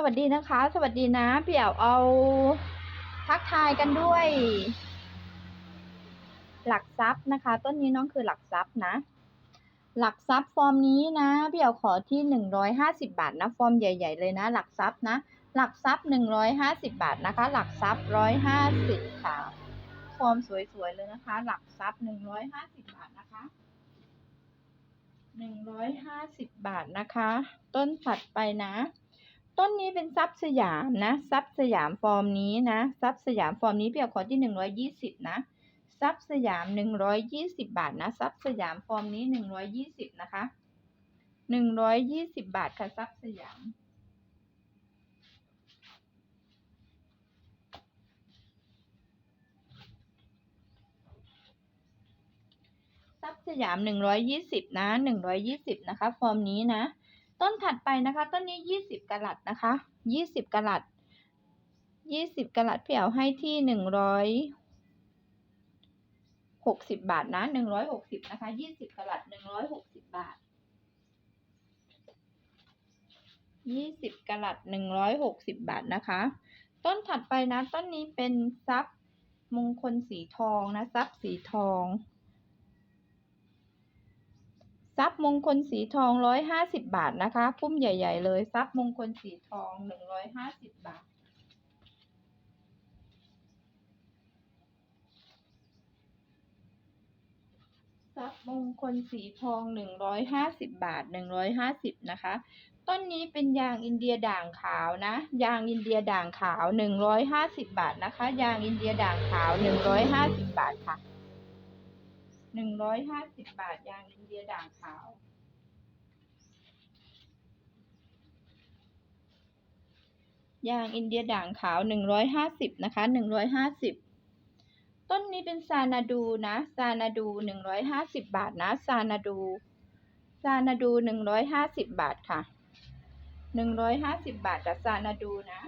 สวัสดีนะคะ สวัสดีนะพี่แอ๋วเอาทักทายกันด้วย หลักทรัพย์นะคะ ต้นนี้น้องคือหลักทรัพย์นะ หลักทรัพย์ฟอร์มนี้นะพี่แอ๋วขอที่หนึ่งร้อยห้าสิบาทนะฟอร์มใหญ่ ๆ เลยนะ หลักทรัพย์นะ หลักทรัพย์หนึ่งร้อยห้าสิบาทนะคะ หลักทรัพย์ร้อยห้าสิบค่ะฟอร์มสวยๆเลยนะคะ หลักทรัพย์หนึ่งร้อยห้าสิบาทนะคะหนึ่งร้อยห้าสิบบาทนะคะ ต้นถัดไปนะ ต้นนี้เป็นซับสยามนะซับสยามฟอร์มนี้นะซับสยามฟอร์มนี้พี่เอาขอที่หนึ่งร้อยยี่สิบนะซับสยามหนึ่งร้อยยี่สิบบาทนะซับสยามฟอร์มนี้หนึ่งร้อยยี่สิบนะคะหนึ่งร้อยยี่สิบบาทค่ะซับสยามซับสยามหนึ่งร้อยยี่สิบนะหนึ่งร้อยยี่สิบนะคะ ฟอร์มนี้นะ ต้นถัดไปนะคะ ต้นนี้ยี่สิบกะลัดนะคะยี่สิบกะลัดยี่สิบกะลัดพี่เอาให้ที่หนึ่งร้อยหกสิบบาทนะหนึ่งร้อยหกสิบนะคะยี่สิบกะลัดหนึ่งร้อยหกสิบบาทยี่สิบกะลัดหนึ่งร้อยหกสิบบาทนะคะ ต้นถัดไปนะ ต้นนี้เป็นซับมงคลสีทองนะซับสีทอง ซับมงคลสีทองร้อยห้าสิบบาทนะคะ พุ่มใหญ่ ๆ เลยซับมงคลสีทองหนึ่งร้อยห้าสิบบาท ซับมงคลสีทองหนึ่งร้อยห้าสิบบาทหนึ่งร้อยห้าสิบนะคะ ต้นนี้เป็นยางอินเดียด่างขาวนะ ยางอินเดียด่างขาวหนึ่งร้อยห้าสิบบาทนะคะ ยางอินเดียด่างขาวหนึ่งร้อยห้าสิบบาทค่ะหนึ่งร้อยห้าสิบบาทยาง เดียด่างขาว ยางอินเดียด่างขาวหนึ่งร้อยห้าสิบนะคะหนึ่งร้อยห้าสิบต้นนี้เป็นซานาดูนะ ซานาดูหนึ่งร้อยห้าสิบบาทนะ ซานาดู ซานาดูหนึ่งร้อยห้าสิบบาทค่ะหนึ่งร้อยห้าสิบบาทกับซานาดูนะ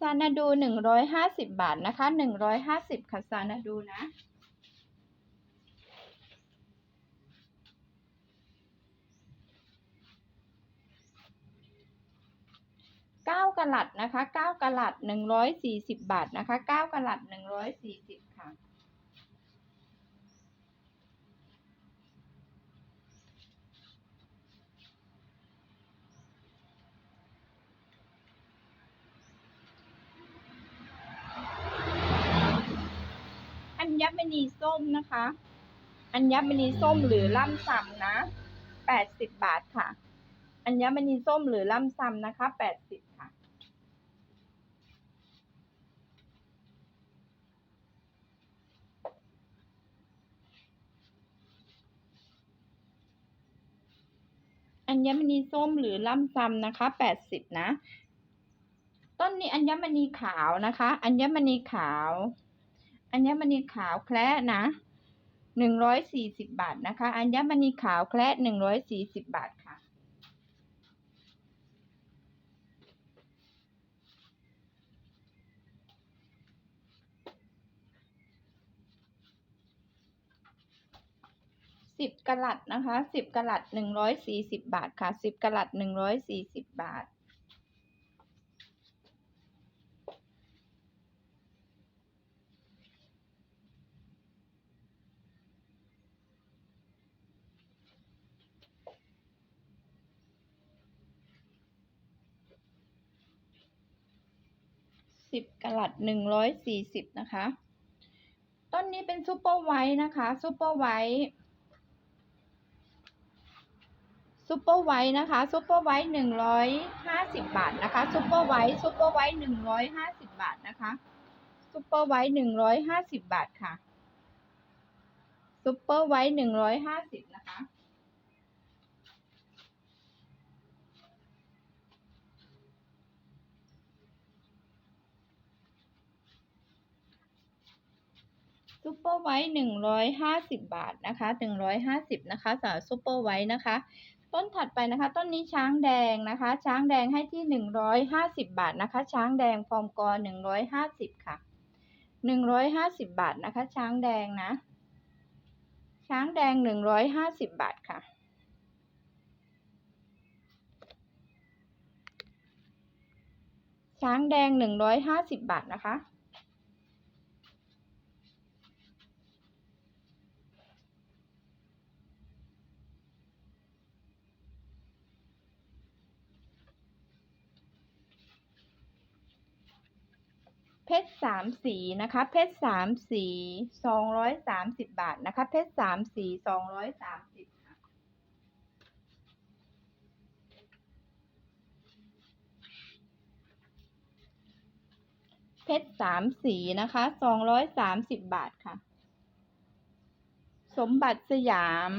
ซานาดูหนึ่งร้อยห้าสิบบาทนะคะหนึ่งร้อยห้าสิบค่ะซานาดูนะ เก้ากะลัดนะคะเก้ากะลัดหนึ่งร้อยสี่สิบบาทนะคะเก้ากะลัดหนึ่งร้อยสี่สิบค่ะ ญมณีส้มนะคะ อัญมณีส้มหรือล่ำซำนะแปดสิบบาทค่ะ อัญมณีส้มหรือล่ำซำนะคะแปดสิบค่ะ อัญมณีส้มหรือล่ำซำนะคะแปดสิบนะ ต้นนี้อัญมณีขาวนะคะ อัญมณีขาว อัญมณีขาวแคละนะหนึ่งร้อยสี่สิบบาทนะคะ อัญมณีขาวแคละหนึ่งร้อยสี่สิบบาทค่ะ สิบกะลัดนะคะสิบกะลัดหนึ่งร้อยสี่สิบบาทค่ะสิบกะลัดหนึ่งร้อยสี่สิบบาท สิบกลัดหนึ่งร้อยสี่สิบนะคะ ต้นนี้เป็นซูเปอร์ไวท์นะคะซูเปอร์ไวท์ซูเปอร์ไวท์นะคะซูเปอร์ไวท์หนึ่งร้อยห้าสิบบาทนะคะซูเปอร์ไวท์ซูเปอร์ไวท์หนึ่งร้อยห้าสิบบาทนะคะซูเปอร์ไวท์หนึ่งร้อยห้าสิบบาทค่ะซูเปอร์ไวท์หนึ่งร้อยห้าสิบนะคะ ซูเปอร์ไวท์หนึ่งร้อยห้าสิบบาทนะคะหนึ่งร้อยห้าสิบนะคะสำหรับซูเปอร์ไวท์นะคะ ต้นถัดไปนะคะ ต้นนี้ช้างแดงนะคะ ช้างแดงให้ที่หนึ่งร้อยห้าสิบบาทนะคะ ช้างแดงฟอร์มกอหนึ่งร้อยห้าสิบค่ะหนึ่งร้อยห้าสิบบาทนะคะ ช้างแดงนะ ช้างแดงหนึ่งร้อยห้าสิบบาทค่ะช้างแดงหนึ่งร้อยห้าสิบบาทนะคะ เพชรสามสีนะคะ เพชรสามสีสองร้อยสามสิบบาทนะคะ เพชรสามสีสองร้อยสามสิบเพชรสามสีนะคะสองร้อยสามสิบบาทค่ะ สมบัติสยาม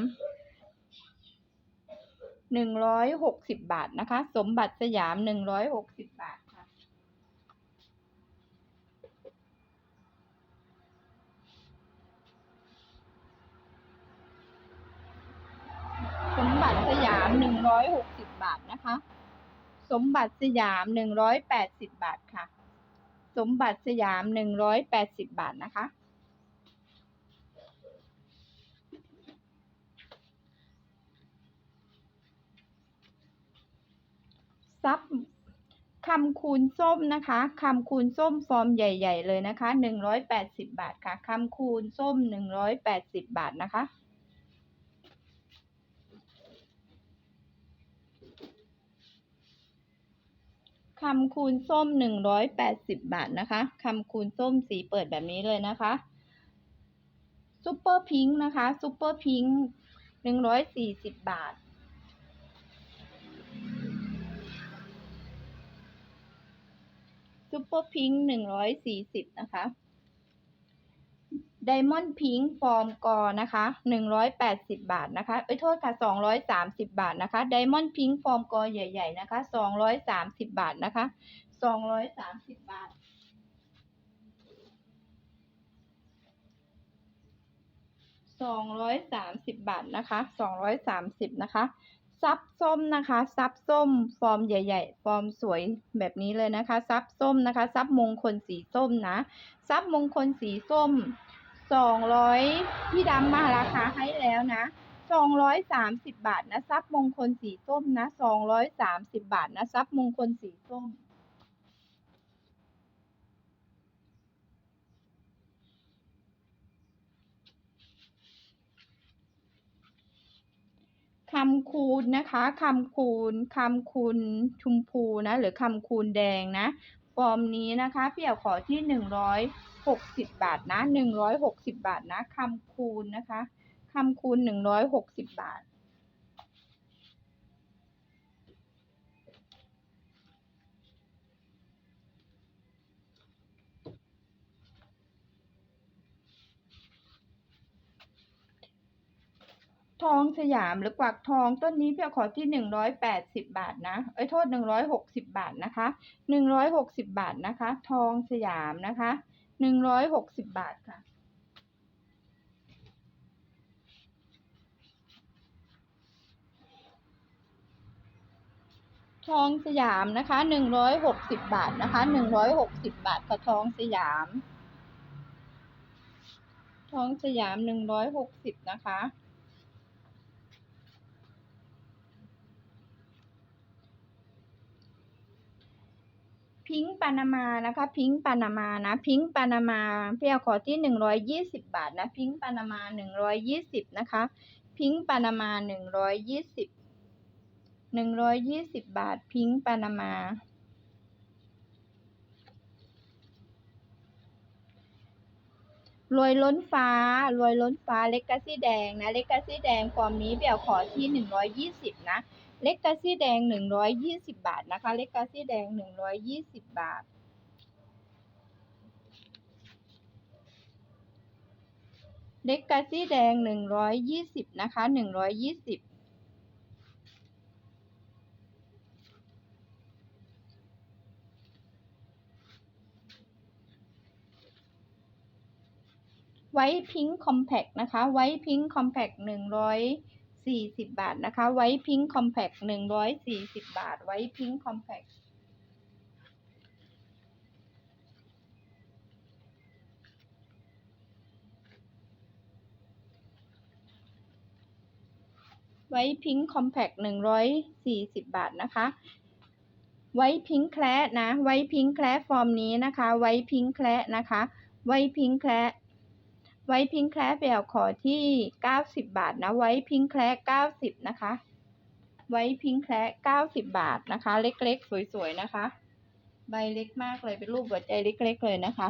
หนึ่งร้อยหกสิบบาทนะคะ สมบัติสยามหนึ่งร้อยหกสิบบาทค่ะ สมบัติสยามหนึ่งร้อยหกสิบบาทนะคะ สมบัติสยามหนึ่งร้อยแปดสิบบาทค่ะ สมบัติสยามหนึ่งร้อยแปดสิบบาทนะคะซับคำคูณส้มนะคะคำคูณส้มฟอร์มใหญ่ ๆ เลยนะคะหนึ่งร้อยแปดสิบบาทค่ะคำคูณส้มหนึ่งร้อยแปดสิบบาทนะคะ คำคูณส้มหนึ่งร้อยแปดสิบบาทนะคะคำคูณส้มสีเปิดแบบนี้เลยนะคะซูเปอร์พิงค์นะคะซูเปอร์พิงค์หนึ่งร้อยสี่สิบบาทซูเปอร์พิงค์หนึ่งร้อยสี่สิบนะคะ ไดมอนด์พิงค์ฟอร์มกอนะคะหนึ่งร้อยแปดสิบบาทนะคะเอ้ยโทษค่ะสองร้อยสามสิบบาทนะคะไดมอนด์พิงค์ฟอร์มกอใหญ่ ๆ นะคะสองร้อยสามสิบบาทนะคะสองร้อยสามสิบบาทสองร้อยสามสิบบาทนะคะสองร้อยสามสิบนะคะซับส้มนะคะซับส้ม ฟอร์มใหญ่ ๆ ฟอร์มสวยแบบนี้เลยนะคะซับส้มนะคะซับมงคลสีส้มนะซับมงคลสีส้ม สองร้อยพี่ดำมาราคาให้แล้วนะสองร้อยสามสิบบาทนะซับมงคลสีส้มนะสองร้อยสามสิบบาทนะซับมงคลสีส้มคำคูณนะคะคำคูณคำคูณชมพูนะ หรือคำคูณแดงนะ ฟอร์มนี้นะคะพี่เอ๋ขอที่หนึ่งร้อยหกสิบาทนะหนึ่งร้อยหกสิบาทนะคำคูณนะคะคำคูณหนึ่งร้อยหกสิบาท ทองสยามหรือกวักทองต้นนี้พี่อาขอที่หนึ่งร้อยแปดสิบบาทนะเอ้ยโทษหนึ่งร้อยหกสิบบาทนะคะหนึ่งร้อยหกสิบบาทนะคะ ทองสยามนะคะหนึ่งร้อยหกสิบบาทค่ะทองสยามนะคะหนึ่งร้อยหกสิบบาทนะคะหนึ่งร้อยหกสิบบาทค่ะทองสยาม ทองสยามหนึ่งร้อยหกสิบนะคะ พิงค์ปานามานะคะ พิงค์ปานามานะ พิงค์ปานามาพี่เอาขอที่หนึ่งร้อยยี่สิบบาทนะ พิงค์ปานามาหนึ่งร้อยยี่สิบนะคะ พิงค์ปานามาหนึ่งร้อยยี่สิบหนึ่งร้อยยี่สิบบาท พิงค์ปานามารวยล้นฟ้ารวยล้นฟ้าเล็กกาซี่แดงนะ เล็กกาซี่แดงฟอร์มนี้เบี่ยวขอที่หนึ่งร้อยยี่สิบนะ เล็กกาซี่แดงหนึ่งร้อยยี่สิบบาทนะคะ เล็กกาซี่แดงหนึ่งร้อยยี่สิบบาท เล็กกาซี่แดงหนึ่งร้อยยี่สิบนะคะหนึ่งร้อยยี่สิบไวท์พิงค์คอมแพคนะคะ ไวท์พิงค์คอมแพคหนึ่งร้อย สี่สิบบาทนะคะ ไวท์พิงค์คอมแพคหนึ่งร้อยสี่สิบบาท ไวท์พิงค์คอมแพคไวท์พิงค์คอมแพคหนึ่งร้อยสี่สิบบาทนะคะ ไวท์พิงค์แคร์นะ ไวท์พิงค์แคร์ฟอร์มนี้นะคะ ไวท์พิงค์แคร์นะคะ ไวท์พิงค์แคร์ ไวท์พิงแคร์เปลี่ยวขอที่เก้าสิบบาทนะไวท์พิงแคร์เก้าสิบนะคะ ไวท์พิงแคร์เก้าสิบบาทนะคะ เล็กๆ สวยๆนะคะ ใบเล็กมากเลยเป็นรูปหัวใจเล็กๆเลยนะคะ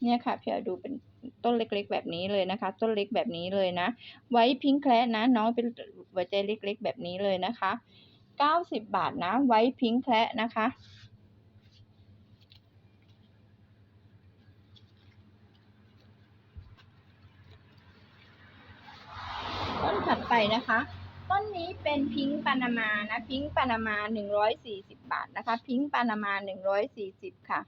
เนี่ยค่ะพี่เอาดูเป็นต้นเล็กๆ แบบนี้เลยนะคะ ต้นเล็กแบบนี้เลยนะ ไว้พิงแคร์นะน้องเป็นหัวใจเล็กๆ แบบนี้เลยนะคะเก้าสิบบาทนะไว้พิงแคร์นะคะ ถัดไปนะคะ ต้นนี้เป็นพิงค์ปานามานะ พิงค์ปานามาหนึ่งร้อยสี่สิบบาทนะคะ พิงค์ปานามาหนึ่งร้อยสี่สิบค่ะ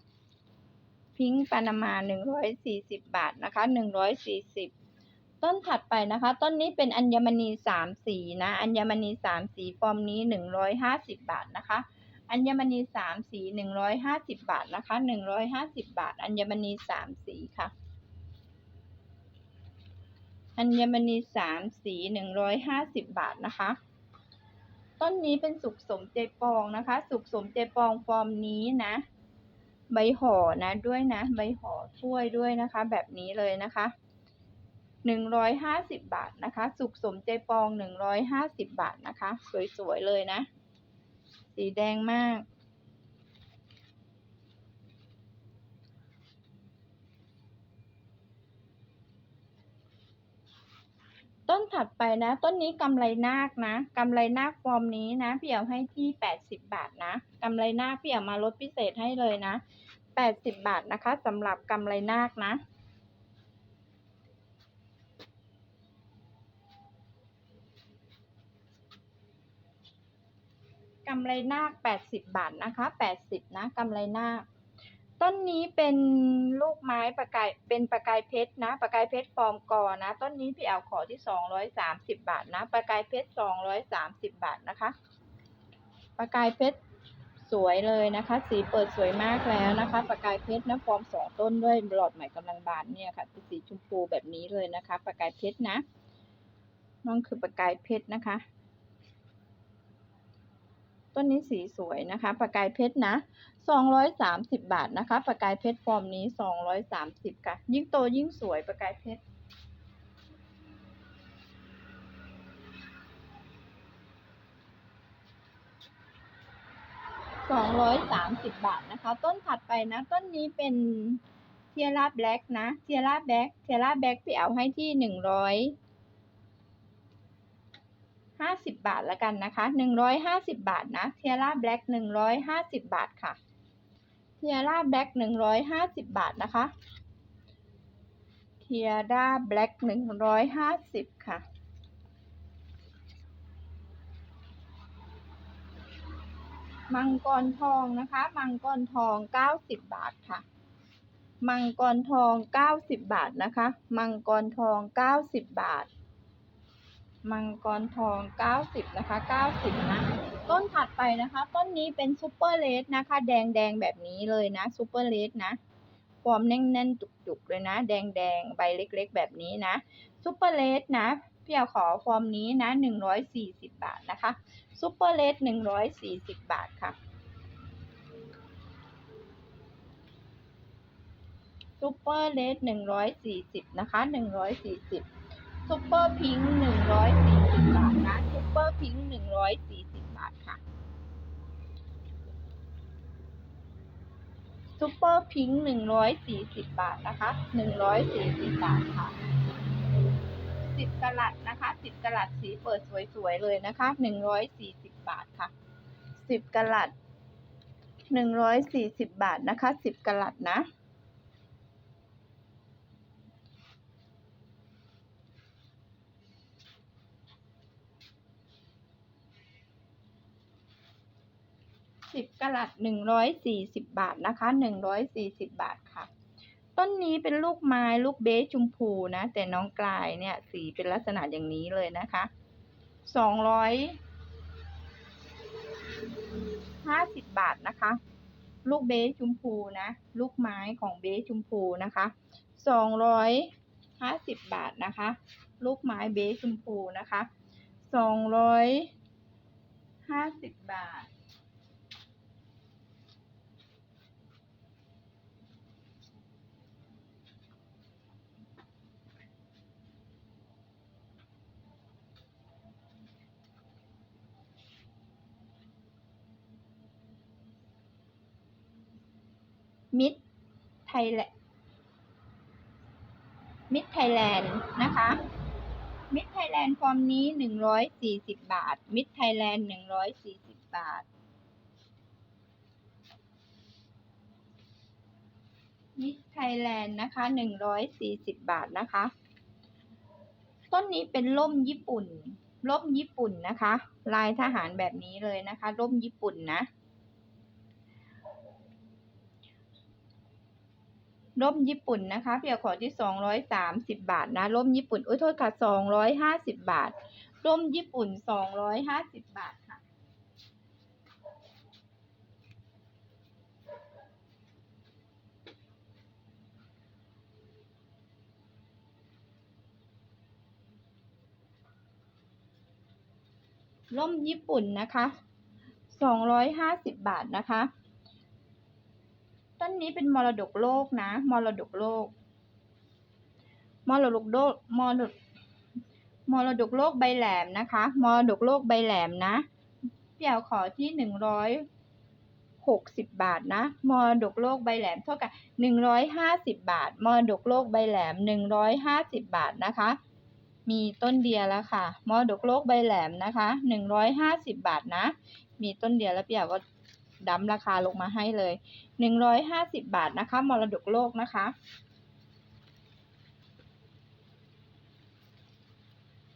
พิงค์ปานามาหนึ่งร้อยสี่สิบบาทนะคะหนึ่งร้อยสี่สิบต้นถัดไปนะคะ ต้นนี้เป็นอัญมณีสามสีนะ อัญมณีสามสีฟอร์มนี้หนึ่งร้อยห้าสิบบาทนะคะ อัญมณีสามสีหนึ่งร้อยห้าสิบบาทนะคะหนึ่งร้อยห้าสิบบาท อัญมณีสามสีค่ะ อัญมณีสามสีหนึ่งร้อยห้าสิบบาทนะคะ ต้นนี้เป็นสุกสมเจปองนะคะ สุกสมเจปองฟอร์มนี้นะ ใบห่อนะด้วยนะ ใบห่อถ้วยด้วยนะคะ แบบนี้เลยนะคะหนึ่งร้อยห้าสิบบาทนะคะ สุกสมเจปองหนึ่งร้อยห้าสิบบาทนะคะ สวยๆเลยนะ สีแดงมาก ถัดไปนะ ต้นนี้กำไรนาคนะกำไรนาคฟอร์มนี้นะพี่เอาให้ที่แปดสิบบาทนะกำไรนาคพี่เอามาลดพิเศษให้เลยนะแปดสิบบาทนะคะสำหรับกำไรนาคนะกำไรนาคแปดสิบบาทนะคะแปดสิบนะกำไรนาค ต้นนี้เป็นลูกไม้ประกายเป็นประกายเพชรนะ ประกายเพชรฟอร์มกอนะ ต้นนี้พี่เอาขอที่สองร้อยสามสิบบาทนะ ประกายเพชรสองร้อยสามสิบบาทนะคะ ประกายเพชรสวยเลยนะคะ สีเปิดสวยมากแล้วนะคะ ประกายเพชรนะฟอร์มสองต้นด้วยหลอดใหม่กำลังบานเนี่ยค่ะเป็นสีชมพูแบบนี้เลยนะคะ ประกายเพชรนะน้องคือประกายเพชรนะคะ ต้นนี้สีสวยนะคะ ประกายเพชรนะ สองร้อยสามสิบบาทนะคะประกายเพชรฟอร์มนี้สองร้อยสามสิบค่ะ ยิ่งโตยิ่งสวยประกายเพชรสองร้อยสามสิบบาทนะคะ ต้นถัดไปนะ ต้นนี้เป็นเทียร่าแบล็กนะเทียร่าแบล็กเทียร่าแบล็กพี่เอาให้ที่หนึ่งร้อยห้าสิบบาทละกันนะคะหนึ่งร้อยห้าสิบบาทนะเทียร่าแบล็กหนึ่งร้อยห้าสิบบาทค่ะ ทียร่าแบล็กหนึ่งร้อยห้าสิบบาทนะคะเทียร่าแบล็กหนึ่งร้อยห้าสิบค่ะมังกรทองนะคะ มังกรทองเก้าสิบบาทค่ะ มังกรทองเก้าสิบบาทนะคะ มังกรทองเก้าสิบบาท มังกรทอง 90 นะคะ 90 นะ ต้นถัดไปนะคะ ต้นนี้เป็นซูเปอร์เลสนะคะ แดงแดงแบบนี้เลยนะซูเปอร์เลสนะความแน่นๆจุกๆเลยนะ แดงแดงใบเล็กๆ แบบนี้นะซูเปอร์เลสนะพี่เอาขอฟอร์มนี้นะ 140 บาทนะคะซูเปอร์เลส140 บาทค่ะซูเปอร์เลส140 นะคะ 140 ซุปเปอร์พิงค์หนึ่งร้อยสี่สิบบาทนะซุปเปอร์พิงค์หนึ่งร้อยสี่สิบบาทค่ะซุปเปอร์พิงค์หนึ่งร้อยสี่สิบบาทนะคะหนึ่งร้อยสี่สิบบาทค่ะสิบกะลัดนะคะสิบกะลัดสีเปิดสวยๆเลยนะคะหนึ่งร้อยสี่สิบบาทค่ะสิบกะลัดหนึ่งร้อยสี่สิบบาทนะคะสิบกะลัดนะ สิบกะลัดหนึ่งร้อยสี่สิบบาทนะคะหนึ่งร้อยสี่สิบบาทค่ะ ต้นนี้เป็นลูกไม้ลูกเบสชมพูนะ แต่น้องกลายเนี่ยสีเป็นลักษณะอย่างนี้เลยนะคะสองร้อยห้าสิบบาทนะคะ ลูกเบสชมพูนะ ลูกไม้ของเบสชมพูนะคะสองร้อยห้าสิบบาทนะคะ ลูกไม้เบสชมพูนะคะสองร้อยห้าสิบบาท มิดไทยแลนด์มิดไทยแลนด์นะคะมิดไทยแลนด์ฟอร์มนี้หนึ่งร้อยสี่สิบบาท มิดไทยแลนด์หนึ่งร้อยสี่สิบบาท มิดไทยแลนด์นะคะหนึ่งร้อยสี่สิบบาทนะคะ ต้นนี้เป็นร่มญี่ปุ่นร่มญี่ปุ่นนะคะ ลายทหารแบบนี้เลยนะคะร่มญี่ปุ่นนะ ร่มญี่ปุ่นนะคะเพียขอที่สองร้อยสามสิบบาทนะร่มญี่ปุ่นโอ้ยโทษค่ะสองร้อยห้าสิบบาทร่มญี่ปุ่นสองร้อยห้าสิบบาทค่ะร่มญี่ปุ่นนะคะสองร้อยห้าสิบบาทนะคะ ต้นนี้เป็นมรดกโลกนะ มรดกโลก มรดกโลกมรดกมรดกโลกใบแหลมนะคะ มรดกโลกใบแหลมนะพี่เอาขอที่หนึ่งร้อยหกสิบบาทนะ มรดกโลกใบแหลมเท่ากับหนึ่งร้อยห้าสิบบาท มรดกโลกใบแหลมหนึ่งร้อยห้าสิบบาทนะคะ มีต้นเดียวแล้วค่ะ มรดกโลกใบแหลมนะคะหนึ่งร้อยห้าสิบบาทนะ มีต้นเดียวแล้วพี่เอาก็ ดั้มราคาลงมาให้เลยหนึ่งร้อยห้าสิบบาทนะคะ มรดกโลกนะคะ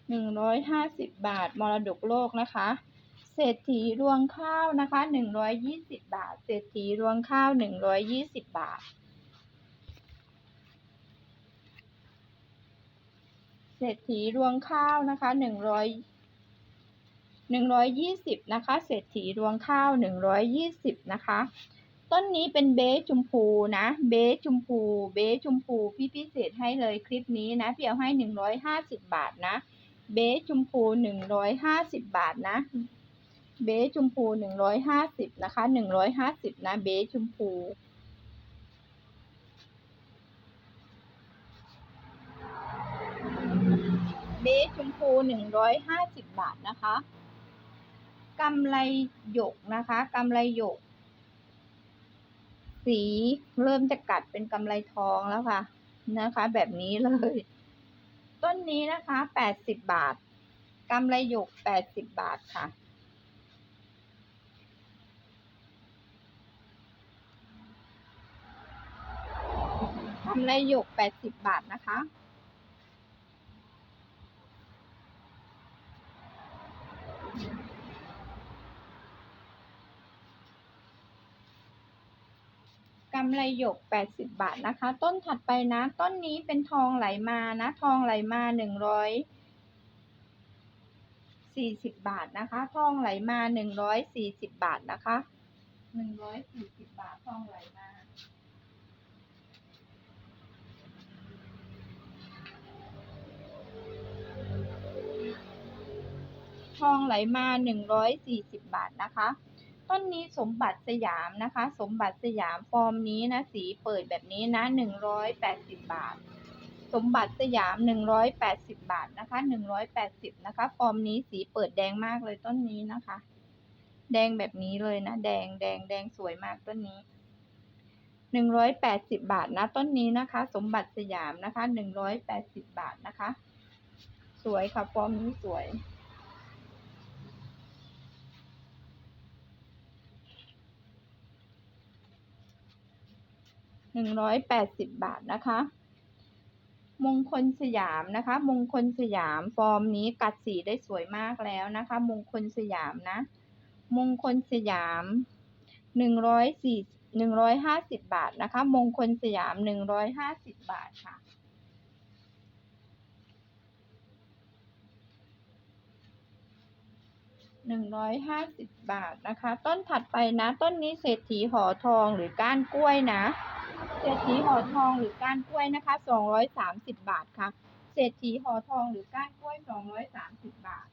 หนึ่งร้อยห้าสิบบาท มรดกโลกนะคะ เศรษฐีรวงข้าวนะคะหนึ่งร้อยยี่สิบบาท เศรษฐีรวงข้าวหนึ่งร้อยยี่สิบบาทเศรษฐีรวงข้าวนะคะหนึ่งร้อย หนึ่งร้อยยี่สิบนะคะ เศรษฐีรวงข้าวหนึ่งร้อยยี่สิบนะคะ ต้นนี้เป็นเบสชมพูนะ เบสชมพู เบสชมพู พี่พิเศษให้เลยคลิปนี้นะ พี่เอาให้หนึ่งร้อยห้าสิบบาทนะ เบสชมพูหนึ่งร้อยห้าสิบบาทนะ เบสชมพูหนึ่งร้อยห้าสิบนะคะหนึ่งร้อยห้าสิบนะ เบสชมพูเบสชมพูหนึ่งร้อยห้าสิบบาทนะคะ กำไรหยกนะคะกำไรหยก สีเริ่มจะกัดเป็นกำไรทองแล้วค่ะ นะคะ แบบนี้เลย ต้นนี้นะคะแปดสิบบาทกำไรหยกแปดสิบบาทค่ะ กำไรหยกแปดสิบบาทนะคะำไรหยกแปดสิบบาทนะคะ ต้นถัดไปนะ ต้นนี้เป็นทองไหลมานะ ทองไหลมาหนึ่งร้อยสี่สิบบาทนะคะ ทองไหลมาหนึ่งร้อยสี่สิบบาทนะคะหนึ่งร้อยสี่สิบบาททองไหลมาทองไหลมาหนึ่งร้อยสี่สิบบาทนะคะ ต้นนี้สมบัติสยามนะคะ สมบัติสยามฟอร์มนี้นะสีเปิดแบบนี้นะหนึ่งร้อยแปดสิบบาท สมบัติสยามหนึ่งร้อยแปดสิบบาทนะคะหนึ่งร้อยแปดสิบนะคะ ฟอร์มนี้สีเปิดแดงมากเลยต้นนี้นะคะ แดงแบบนี้เลยนะ แดงแดงแดงสวยมากต้นนี้หนึ่งร้อยแปดสิบบาทนะต้นนี้นะคะ สมบัติสยามนะคะหนึ่งร้อยแปดสิบบาทนะคะ สวยค่ะฟอร์มนี้สวย หนึ่งร้อยแปดสิบบาทนะคะ มงคลสยามนะคะ มงคลสยามฟอร์มนี้กัดสีได้สวยมากแล้วนะคะ มงคลสยามนะ มงคลสยามหนึ่งร้อยสี่หนึ่งร้อยห้าสิบบาทนะคะ มงคลสยามหนึ่งร้อยห้าสิบบาทค่ะ หนึ่งร้อยห้าสิบบาทนะคะ ต้นถัดไปนะ ต้นนี้เศรษฐีห่อทองหรือก้านกล้วยนะ เศรษฐีห่อทองหรือก้านกล้วยนะคะสองร้อยสามสิบบาทค่ะ เศรษฐีห่อทองหรือก้านกล้วยสองร้อยสามสิบบาท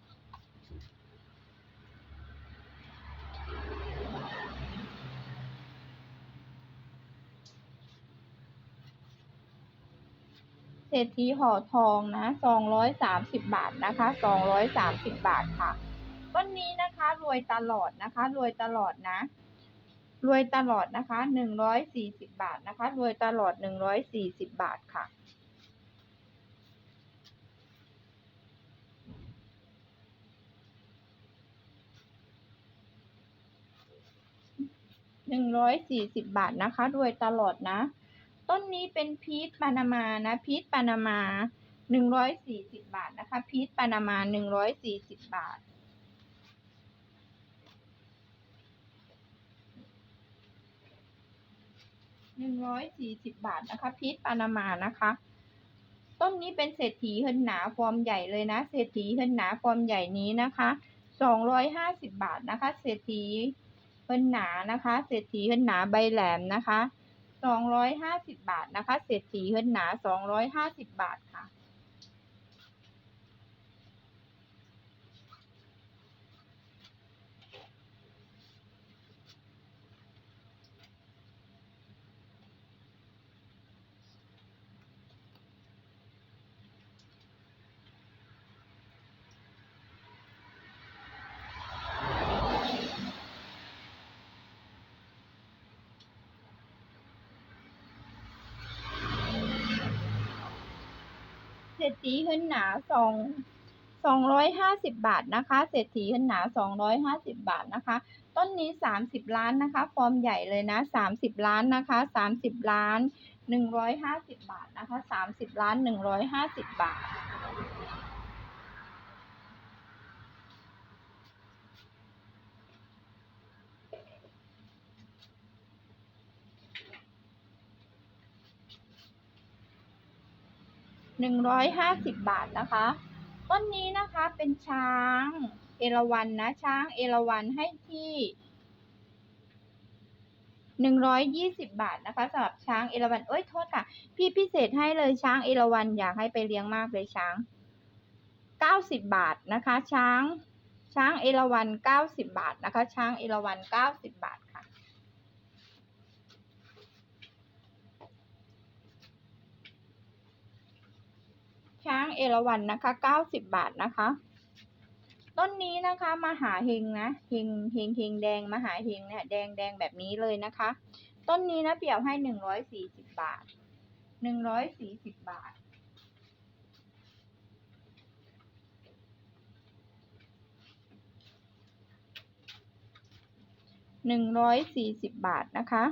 เศรษฐีห่อทองนะสองร้อยสามสิบบาทนะคะสองร้อยสามสิบบาทค่ะ ต้นนี้นะคะรวยตลอดนะคะ รวยตลอดนะ รวยตลอดนะคะหนึ่งร้อยสี่สิบบาทนะคะ รวยตลอดหนึ่งร้อยสี่สิบบาทค่ะ หนึ่งร้อยสี่สิบบาทนะคะ รวยตลอดนะ ต้นนี้เป็นพีชปานามานะ พีชปานามาหนึ่งร้อยสี่สิบบาทนะคะ พีชปานามาหนึ่งร้อยสี่สิบบาท หนึ่งร้อยสี่สิบบาทนะคะพีชปานามานะคะ ต้นนี้เป็นเศรษฐีเฮินหนาฟอร์มใหญ่เลยนะเศรษฐีเฮินหนาฟอร์มใหญ่นี้นะคะสองร้อยห้าสิบบาทนะคะเศรษฐีเฮินหนานะคะ เศรษฐีเฮินหนาใบแหลมนะคะสองร้อยห้าสิบบาทนะคะ เศรษฐีเฮินหนาสองร้อยห้าสิบบาทค่ะ ศรษฐีเฮินหนาสองสองร้อยห้าสิบบาทนะคะ เศรษฐีเฮินหนาสองร้อยห้าสิบบาทนะคะ ต้นนี้สามสิบล้านนะคะ ฟอร์มใหญ่เลยนะสามสิบล้านนะคะสามสิบล้านหนึ่งร้อยห้าสิบบาทนะคะสามสิบล้านหนึ่งร้อยห้าสิบบาท หนึ่งร้อยห้าสิบบาทนะคะ ต้นนี้นะคะเป็นช้างเอราวัณนะ ช้างเอราวัณให้ที่หนึ่งร้อยยี่สิบบาทนะคะสำหรับช้างเอราวัณเอ้ยโทษค่ะ พี่พิเศษให้เลยช้างเอราวัณอยากให้ไปเลี้ยงมากเลยช้างเก้าสิบบาทนะคะ ช้างช้างเอราวัณเก้าสิบบาทนะคะ ช้างเอราวัณเก้าสิบบาทค่ะ ช้างเอราวัณนะคะเก้าสิบบาทนะคะ ต้นนี้นะคะมหาเฮงนะเฮงเฮงเฮงแดงมหาเฮงเนี่ยแดงแดงแบบนี้เลยนะคะ ต้นนี้นะเปี่ยวให้หนึ่งร้อยสี่สิบบาทหนึ่งร้อยสี่สิบบาทหนึ่งร้อยสี่สิบบาทนะคะ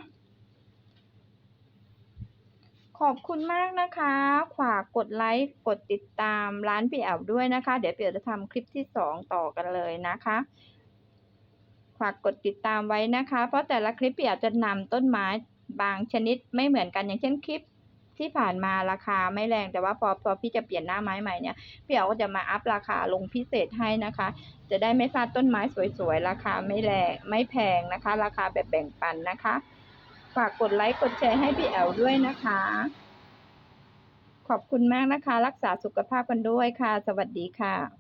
อบคุณมากนะคะฝากกดไลค์กดติดตามร้านพี่แอวด้วยนะคะ เดี๋ยวเปียวจะทำคลิปที่สองต่อกันเลยนะคะฝากกดติดตามไว้นะคะ เพราะแต่ละคลิปพี่แอวจะนำต้นไม้บางชนิดไม่เหมือนกันอย่างเช่นคลิปที่ผ่านมาราคาไม่แรงแต่ว่าพอพอพี่จะเปลี่ยนหน้าไม้ใหม่เนี่ยพี่แอวก็จะมาอัพราคาลงพิเศษให้นะคะ จะได้ไม่พลาดต้นไม้สวยๆ ราคาไม่แรงไม่แพงนะคะ ราคาแบบแบ่งปันนะคะ ฝากกดไลค์กดแชร์ให้พี่แอลด้วยนะคะ ขอบคุณมากนะคะ รักษาสุขภาพกันด้วยค่ะ สวัสดีค่ะ